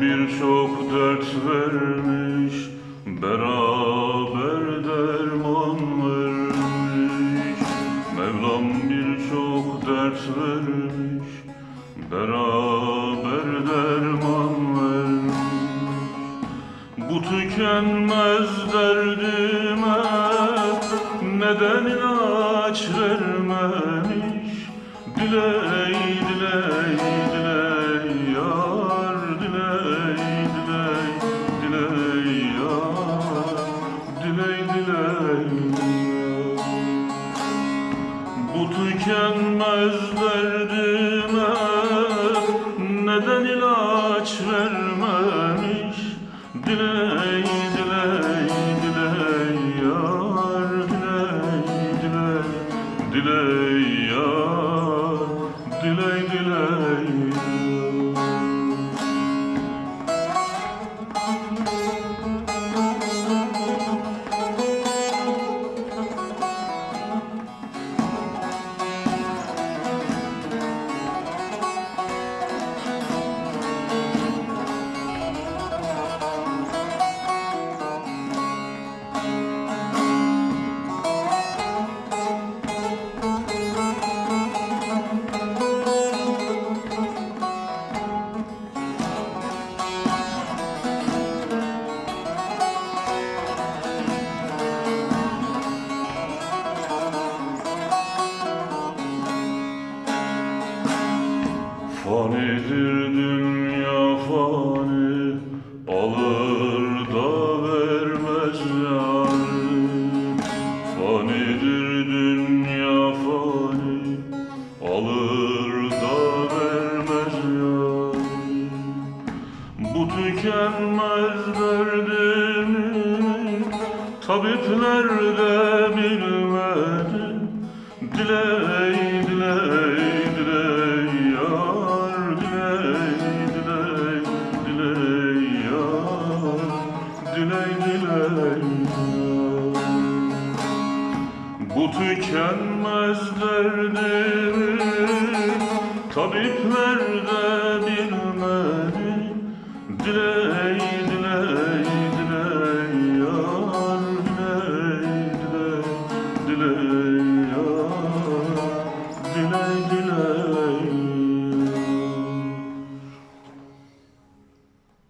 birçok dert vermiş Beraber derman vermiş. Mevlam birçok dert vermiş Beraber derman vermiş. Bu tükenmez derdime Neden ilaç vermemiş? Diley diley Yar Bu tükenmez derdime neden ilaç vermemiş? Diley diley diley yar Diley diley diley yar. Diley diley Fanidir dünya fani Alır da vermez yani. Fanidir dünya fani Alır da vermez yani. Bu tükenmez derdimi Tabipler de bilmedi. Diley Bu tükenmez derdim Tabipler de bilmedi Diley diley